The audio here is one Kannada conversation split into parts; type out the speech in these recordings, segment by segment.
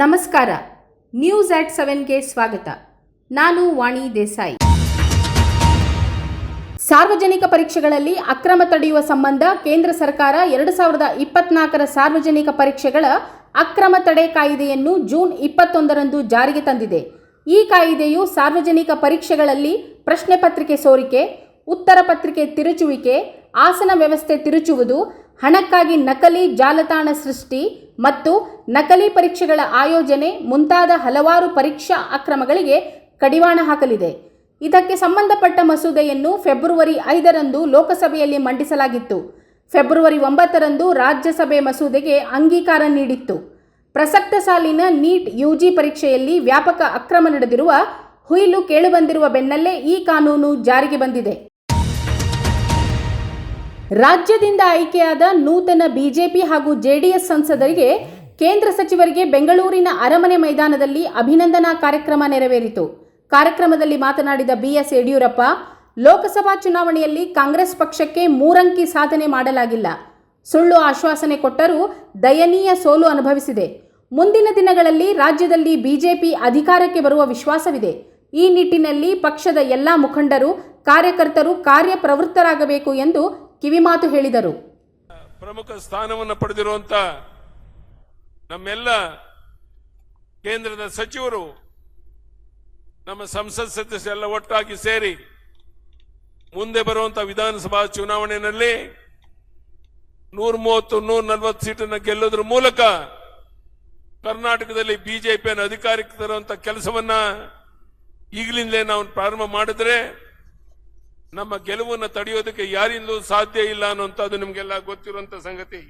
ನಮಸ್ಕಾರ. ನ್ಯೂಸ್ ಆಟ್ ಸೆವೆನ್ಗೆ ಸ್ವಾಗತ. ನಾನು ವಾಣಿ ದೇಸಾಯಿ. ಸಾರ್ವಜನಿಕ ಪರೀಕ್ಷೆಗಳಲ್ಲಿ ಅಕ್ರಮ ತಡೆಯುವ ಸಂಬಂಧ ಕೇಂದ್ರ ಸರ್ಕಾರ ಎರಡು ಸಾವಿರದ ಇಪ್ಪತ್ನಾಲ್ಕರ ಸಾರ್ವಜನಿಕ ಪರೀಕ್ಷೆಗಳ ಅಕ್ರಮ ತಡೆ ಕಾಯಿದೆಯನ್ನು ಜೂನ್ ಇಪ್ಪತ್ತೊಂದರಂದು ಜಾರಿಗೆ ತಂದಿದೆ. ಈ ಕಾಯಿದೆಯು ಸಾರ್ವಜನಿಕ ಪರೀಕ್ಷೆಗಳಲ್ಲಿ ಪ್ರಶ್ನೆ ಪತ್ರಿಕೆ ಸೋರಿಕೆ, ಉತ್ತರ ಪತ್ರಿಕೆ ತಿರುಚುವಿಕೆ, ಆಸನ ವ್ಯವಸ್ಥೆ ತಿರುಚುವುದು, ಹಣಕ್ಕಾಗಿ ನಕಲಿ ಜಾಲತಾಣ ಸೃಷ್ಟಿ ಮತ್ತು ನಕಲಿ ಪರೀಕ್ಷೆಗಳ ಆಯೋಜನೆ ಮುಂತಾದ ಹಲವಾರು ಪರೀಕ್ಷಾ ಅಕ್ರಮಗಳಿಗೆ ಕಡಿವಾಣ ಹಾಕಲಿದೆ. ಇದಕ್ಕೆ ಸಂಬಂಧಪಟ್ಟ ಮಸೂದೆಯನ್ನು ಫೆಬ್ರವರಿ ಐದರಂದು ಲೋಕಸಭೆಯಲ್ಲಿ ಮಂಡಿಸಲಾಗಿತ್ತು. ಫೆಬ್ರವರಿ ಒಂಬತ್ತರಂದು ರಾಜ್ಯಸಭೆ ಮಸೂದೆಗೆ ಅಂಗೀಕಾರ ನೀಡಿತ್ತು. ಪ್ರಸಕ್ತ ಸಾಲಿನ ನೀಟ್ ಯುಜಿ ಪರೀಕ್ಷೆಯಲ್ಲಿ ವ್ಯಾಪಕ ಅಕ್ರಮ ನಡೆದಿರುವ ಹುಯಿಲು ಕೇಳುಬಂದಿರುವ ಬೆನ್ನಲ್ಲೇ ಈ ಕಾನೂನು ಜಾರಿಗೆ ಬಂದಿದೆ. ರಾಜ್ಯದಿಂದ ಆಯ್ಕೆಯಾದ ನೂತನ ಬಿಜೆಪಿ ಹಾಗೂ ಜೆಡಿಎಸ್ ಸಂಸದರಿಗೆ ಕೇಂದ್ರ ಸಚಿವರಿಗೆ ಬೆಂಗಳೂರಿನ ಅರಮನೆ ಮೈದಾನದಲ್ಲಿ ಅಭಿನಂದನಾ ಕಾರ್ಯಕ್ರಮ ನೆರವೇರಿತು. ಕಾರ್ಯಕ್ರಮದಲ್ಲಿ ಮಾತನಾಡಿದ ಬಿಎಸ್ ಯಡಿಯೂರಪ್ಪ, ಲೋಕಸಭಾ ಚುನಾವಣೆಯಲ್ಲಿ ಕಾಂಗ್ರೆಸ್ ಪಕ್ಷಕ್ಕೆ ಮೂರಂಕಿ ಸಾಧನೆ ಮಾಡಲಾಗಿಲ್ಲ. ಸುಳ್ಳು ಆಶ್ವಾಸನೆ ಕೊಟ್ಟರೂ ದಯನೀಯ ಸೋಲು ಅನುಭವಿಸಿದೆ. ಮುಂದಿನ ದಿನಗಳಲ್ಲಿ ರಾಜ್ಯದಲ್ಲಿ ಬಿಜೆಪಿ ಅಧಿಕಾರಕ್ಕೆ ಬರುವ ವಿಶ್ವಾಸವಿದೆ. ಈ ನಿಟ್ಟಿನಲ್ಲಿ ಪಕ್ಷದ ಎಲ್ಲಾ ಮುಖಂಡರು, ಕಾರ್ಯಕರ್ತರು ಕಾರ್ಯಪ್ರವೃತ್ತರಾಗಬೇಕು ಎಂದು ಕಿವಿಮಾತು ಹೇಳಿದರು. ಪ್ರಮುಖ ಸ್ಥಾನವನ್ನು ಪಡೆದಿರುವಂತ ನಮ್ಮೆಲ್ಲ ಕೇಂದ್ರದ ಸಚಿವರು, ನಮ್ಮ ಸಂಸತ್ ಎಲ್ಲ ಒಟ್ಟಾಗಿ ಸೇರಿ ಮುಂದೆ ಬರುವಂತ ವಿಧಾನಸಭಾ ಚುನಾವಣೆಯಲ್ಲಿ ನೂರ ಮೂವತ್ತು ನೂರ ನಲವತ್ತು ಸೀಟನ್ನು ಗೆಲ್ಲೋದ್ರ ಮೂಲಕ ಕರ್ನಾಟಕದಲ್ಲಿ ಬಿಜೆಪಿಯನ್ನು ಅಧಿಕಾರಕ್ಕೆ ತರುವಂತ ಕೆಲಸವನ್ನ ಈಗಲಿಂದಲೇ ನಾವು ಪ್ರಾರಂಭ ಮಾಡಿದ್ರೆ ನಮ್ಮ ಗೆಲುವನ್ನು ತಡೆಯೋದಕ್ಕೆ ಯಾರಿಂದಲೂ ಸಾಧ್ಯ ಇಲ್ಲ ಅನ್ನುವಂಥದ್ದು ನಿಮಗೆಲ್ಲ ಗೊತ್ತಿರುವಂತ ಸಂಗತಿ.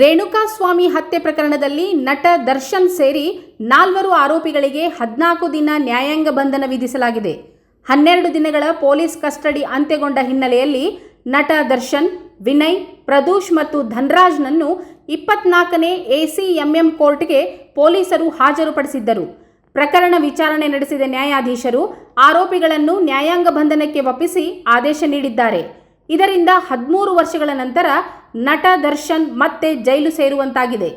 ರೇಣುಕಾಸ್ವಾಮಿ ಹತ್ಯೆ ಪ್ರಕರಣದಲ್ಲಿ ನಟ ದರ್ಶನ್ ಸೇರಿ ನಾಲ್ವರು ಆರೋಪಿಗಳಿಗೆ ಹದಿನಾಲ್ಕು ದಿನ ನ್ಯಾಯಾಂಗ ಬಂಧನ ವಿಧಿಸಲಾಗಿದೆ. ಹನ್ನೆರಡು ದಿನಗಳ ಪೊಲೀಸ್ ಕಸ್ಟಡಿ ಅಂತ್ಯಗೊಂಡ ಹಿನ್ನೆಲೆಯಲ್ಲಿ ನಟ ದರ್ಶನ್, ವಿನಯ್, ಪ್ರದೂಷ್ ಮತ್ತು ಧನ್ರಾಜ್ನನ್ನು ಇಪ್ಪತ್ನಾಲ್ಕನೇ ಎಸಿಎಂಎಂ ಕೋರ್ಟ್ಗೆ ಪೊಲೀಸರು ಹಾಜರುಪಡಿಸಿದ್ದರು. ಪ್ರಕರಣ ವಿಚಾರಣೆ ನಡೆಸಿದ ನ್ಯಾಯಾಧೀಶರು ಆರೋಪಿಗಳನ್ನು ನ್ಯಾಯಾಂಗ ಬಂಧನಕ್ಕೆ ಒಪ್ಪಿಸಿ ಆದೇಶ ನೀಡಿದ್ದಾರೆ. ಇದರಿಂದ ಹದಿಮೂರು ವರ್ಷಗಳ ನಂತರ ನಟ ದರ್ಶನ್ ಮತ್ತೆ ಜೈಲು ಸೇರುವಂತಾಗಿದೆ.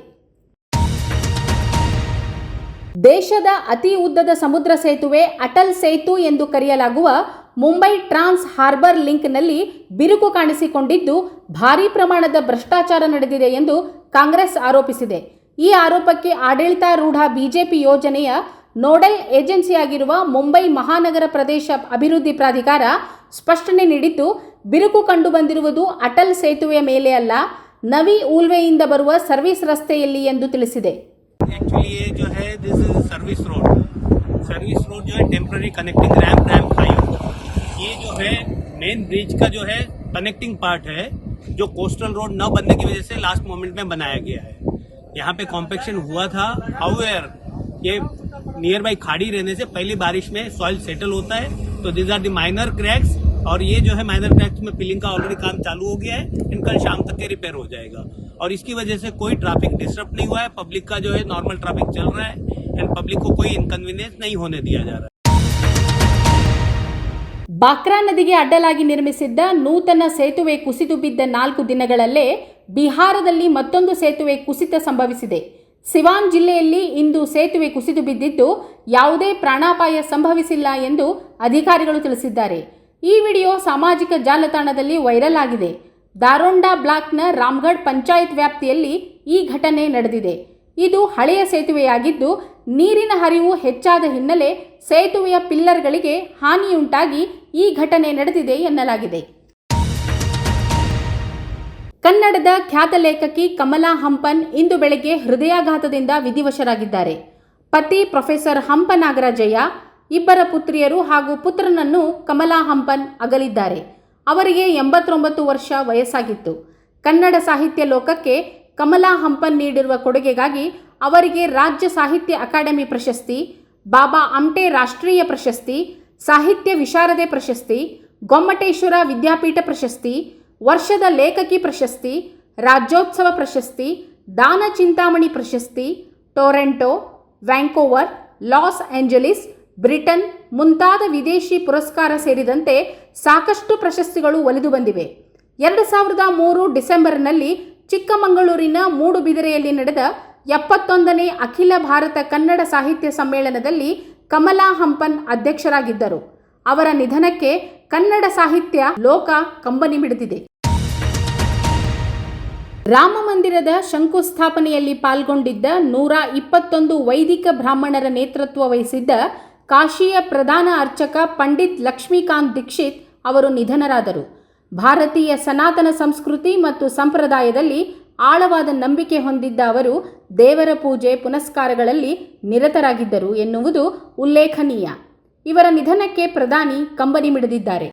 ದೇಶದ ಅತಿ ಉದ್ದದ ಸಮುದ್ರ ಸೇತುವೆ ಅಟಲ್ ಸೇತು ಎಂದು ಕರೆಯಲಾಗುವ ಮುಂಬೈ ಟ್ರಾನ್ಸ್ ಹಾರ್ಬರ್ ಲಿಂಕ್ನಲ್ಲಿ ಬಿರುಕು ಕಾಣಿಸಿಕೊಂಡಿದ್ದು ಭಾರೀ ಪ್ರಮಾಣದ ಭ್ರಷ್ಟಾಚಾರ ನಡೆದಿದೆ ಎಂದು ಕಾಂಗ್ರೆಸ್ ಆರೋಪಿಸಿದೆ. ಈ ಆರೋಪಕ್ಕೆ ಆಡಳಿತಾರೂಢ ಬಿಜೆಪಿ ಯೋಜನೆಯ ನೋಡೆಲ್ ಏಜೆನ್ಸಿಯಾಗಿರುವ ಮುಂಬೈ ಮಹಾನಗರ ಪ್ರದೇಶ ಅಭಿವೃದ್ಧಿ ಪ್ರಾಧಿಕಾರ ಸ್ಪಷ್ಟನೆ ನೀಡಿದ್ದು ಬಿರುಕು ಕಂಡುಬಂದಿರುವುದು ಅಟಲ್ ಸೇತುವೆಯ ಮೇಲೆ ಅಲ್ಲ ನವಿ ಊಲ್ವೆಯಿಂದ ಬರುವ ಸರ್ವಿಸ್ ರಸ್ತೆಯಲ್ಲಿ ಎಂದು ತಿಳಿಸಿದೆ एक्चुअली ये जो है this is service road service road जो है temporary connecting ramp ramp five ये जो है मेन ब्रिज का जो है कनेक्टिंग पार्ट है जो कोस्टल रोड न बनने की वजह से लास्ट मोमेंट में बनाया गया है यहाँ पे कॉम्पेक्शन हुआ था हाउएवर ये नियर बाई खाड़ी रहने से पहली बारिश में सॉइल सेटल होता है तो this are the minor cracks और ये जो है माइनर क्रैक्स में फिलिंग का ऑलरेडी काम चालू हो गया है इनका शाम तक के रिपेयर हो जाएगा और इसकी वजह से कोई ट्रैफिक डिस्टर्ब नहीं हुआ है पब्लिक का जो है नॉर्मल ट्रैफिक चल रहा है एंड पब्लिक को कोई इनकन्वीनियंस नहीं होने दिया जा रहा है ಬಾಕ್ರಾ ನದಿಗೆ ಅಡ್ಡಲಾಗಿ ನಿರ್ಮಿಸಿದ್ದ ನೂತನ ಸೇತುವೆ ಕುಸಿದು ಬಿದ್ದ ನಾಲ್ಕು ದಿನಗಳಲ್ಲೇ ಬಿಹಾರದಲ್ಲಿ ಮತ್ತೊಂದು ಸೇತುವೆ ಕುಸಿತ ಸಂಭವಿಸಿದೆ ಸಿವಾನ್ ಜಿಲ್ಲೆಯಲ್ಲಿ ಇಂದು ಸೇತುವೆ ಕುಸಿದು ಬಿದ್ದಿದ್ದು ಯಾವುದೇ ಪ್ರಾಣಾಪಾಯ ಸಂಭವಿಸಿಲ್ಲ ಎಂದು ಅಧಿಕಾರಿಗಳು ತಿಳಿಸಿದ್ದಾರೆ. ಈ ವಿಡಿಯೋ ಸಾಮಾಜಿಕ ಜಾಲತಾಣದಲ್ಲಿ ವೈರಲ್ ಆಗಿದೆ. ದಾರೋಂಡಾ ಬ್ಲಾಕ್ನ ರಾಮ್ಗಢ್ ಪಂಚಾಯತ್ ವ್ಯಾಪ್ತಿಯಲ್ಲಿ ಈ ಘಟನೆ ನಡೆದಿದೆ. ಇದು ಹಳೆಯ ಸೇತುವೆಯಾಗಿದ್ದು, ನೀರಿನ ಹರಿವು ಹೆಚ್ಚಾದ ಹಿನ್ನೆಲೆ ಸೇತುವೆಯ ಪಿಲ್ಲರ್ಗಳಿಗೆ ಹಾನಿಯುಂಟಾಗಿ ಈ ಘಟನೆ ನಡೆದಿದೆ ಎನ್ನಲಾಗಿದೆ. ಕನ್ನಡದ ಖ್ಯಾತ ಲೇಖಕಿ ಕಮಲಾ ಹಂಪನ್ ಇಂದು ಬೆಳಗ್ಗೆ ಹೃದಯಾಘಾತದಿಂದ ವಿಧಿವಶರಾಗಿದ್ದಾರೆ. ಪತಿ ಪ್ರೊಫೆಸರ್ ಹಂಪ ನಾಗರಾಜಯ್ಯ, ಇಬ್ಬರ ಪುತ್ರಿಯರು ಹಾಗೂ ಪುತ್ರನನ್ನು ಕಮಲಾ ಹಂಪನ್ ಅಗಲಿದ್ದಾರೆ. ಅವರಿಗೆ ಎಂಬತ್ತೊಂಬತ್ತು ವರ್ಷ ವಯಸ್ಸಾಗಿತ್ತು. ಕನ್ನಡ ಸಾಹಿತ್ಯ ಲೋಕಕ್ಕೆ ಕಮಲಾ ಹಂಪನ್ ನೀಡಿರುವ ಕೊಡುಗೆಗಾಗಿ ಅವರಿಗೆ ರಾಜ್ಯ ಸಾಹಿತ್ಯ ಅಕಾಡೆಮಿ ಪ್ರಶಸ್ತಿ, ಬಾಬಾ ಆಮ್ಟೆ ರಾಷ್ಟ್ರೀಯ ಪ್ರಶಸ್ತಿ, ಸಾಹಿತ್ಯ ವಿಶಾರದೆ ಪ್ರಶಸ್ತಿ, ಗೊಮ್ಮಟೇಶ್ವರ ವಿದ್ಯಾಪೀಠ ಪ್ರಶಸ್ತಿ ವರ್ಷದ ಲೇಖಕಿ ಪ್ರಶಸ್ತಿ, ರಾಜ್ಯೋತ್ಸವ ಪ್ರಶಸ್ತಿ, ದಾನ ಚಿಂತಾಮಣಿ ಪ್ರಶಸ್ತಿ, Toronto, Vancouver, Los Angeles, Britain ಮುಂತಾದ ವಿದೇಶಿ ಪುರಸ್ಕಾರ ಸೇರಿದಂತೆ ಸಾಕಷ್ಟು ಪ್ರಶಸ್ತಿಗಳು ಒಲಿದು ಬಂದಿವೆ. ಎರಡು ಸಾವಿರದ ಮೂರು ಡಿಸೆಂಬರ್ನಲ್ಲಿ ಚಿಕ್ಕಮಗಳೂರಿನ ಮೂಡುಬಿದಿರೆಯಲ್ಲಿ ನಡೆದ ಎಪ್ಪತ್ತೊಂದನೇ ಅಖಿಲ ಭಾರತ ಕನ್ನಡ ಸಾಹಿತ್ಯ ಸಮ್ಮೇಳನದಲ್ಲಿ ಕಮಲಾ ಹಂಪನ್ ಅಧ್ಯಕ್ಷರಾಗಿದ್ದರು. ಅವರ ನಿಧನಕ್ಕೆ ಕನ್ನಡ ಸಾಹಿತ್ಯ ಲೋಕ ಕಂಬನಿ ಮಿಡಿದಿದೆ. ರಾಮ ಮಂದಿರದ ಶಂಕುಸ್ಥಾಪನೆಯಲ್ಲಿ ಪಾಲ್ಗೊಂಡಿದ್ದ ನೂರ ಇಪ್ಪತ್ತೊಂದು ವೈದಿಕ ಬ್ರಾಹ್ಮಣರ ನೇತೃತ್ವ ವಹಿಸಿದ್ದ ಕಾಶಿಯ ಪ್ರಧಾನ ಅರ್ಚಕ ಪಂಡಿತ್ ಲಕ್ಷ್ಮೀಕಾಂತ್ ದೀಕ್ಷಿತ್ ಅವರು ನಿಧನರಾದರು. ಭಾರತೀಯ ಸನಾತನ ಸಂಸ್ಕೃತಿ ಮತ್ತು ಸಂಪ್ರದಾಯದಲ್ಲಿ ಆಳವಾದ ನಂಬಿಕೆ ಹೊಂದಿದ್ದ ಅವರು ದೇವರ ಪೂಜೆ ಪುನಸ್ಕಾರಗಳಲ್ಲಿ ನಿರತರಾಗಿದ್ದರು ಎನ್ನುವುದು ಉಲ್ಲೇಖನೀಯ. ಇವರ ನಿಧನಕ್ಕೆ ಪ್ರಧಾನಿ ಕಂಬನಿ ಮಿಡಿದಿದ್ದಾರೆ.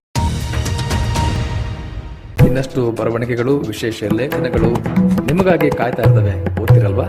ಇನ್ನಷ್ಟು ಬರವಣಿಗೆಗಳು ವಿಶೇಷ ಲೇಖನಗಳು ನಿಮಗಾಗಿ ಕಾಯ್ತಾ ಇರ್ತವೆ ಓದ್ತಿರಲ್ವಾ